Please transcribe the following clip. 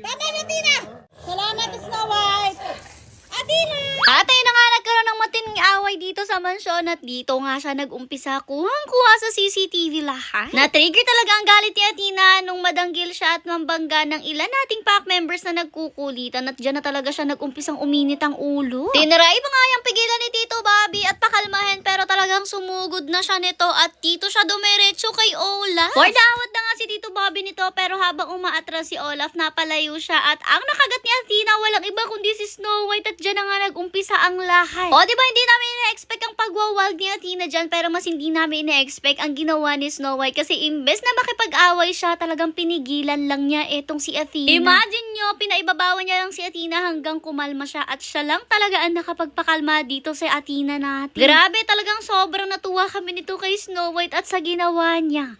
Tatay Atina! Salamat, Snow White! Atina! Tatay na nga nagkaroon ng mating away dito sa mansyon at dito nga siya nag-umpisa kuhang-kuha sa CCTV lahat. Na-trigger talaga ang galit ni Atina nung madanggil siya at mambangga ng ilan nating pack members na nagkukulitan at dyan na talaga siya nag-umpisang uminit ang ulo. Tinaray pa nga yung pigilan ni Tito Bobby at pakalmahin pero talagang sumugod na siya nito at dito siya dumiretso kay Ola. For the na nga si Tito Bobby nito pero habang umaatras si Olaf napalayo siya at ang nakagat ni Athena walang iba kundi si Snow White at dyan na nga nag-umpisa ang lahat. O di ba hindi namin ina-expect ang pagwawag ni Athena dyan pero mas hindi namin ina-expect ang ginawa ni Snow White kasi imbes na makipag-away siya talagang pinigilan lang niya etong si Athena. Imagine nyo, pinaibabawan niya lang si Athena hanggang kumalma siya at siya lang talaga ang nakapagpakalma dito sa Athena natin. Grabe talagang sobrang natuwa kami nito kay Snow White at sa ginawa niya.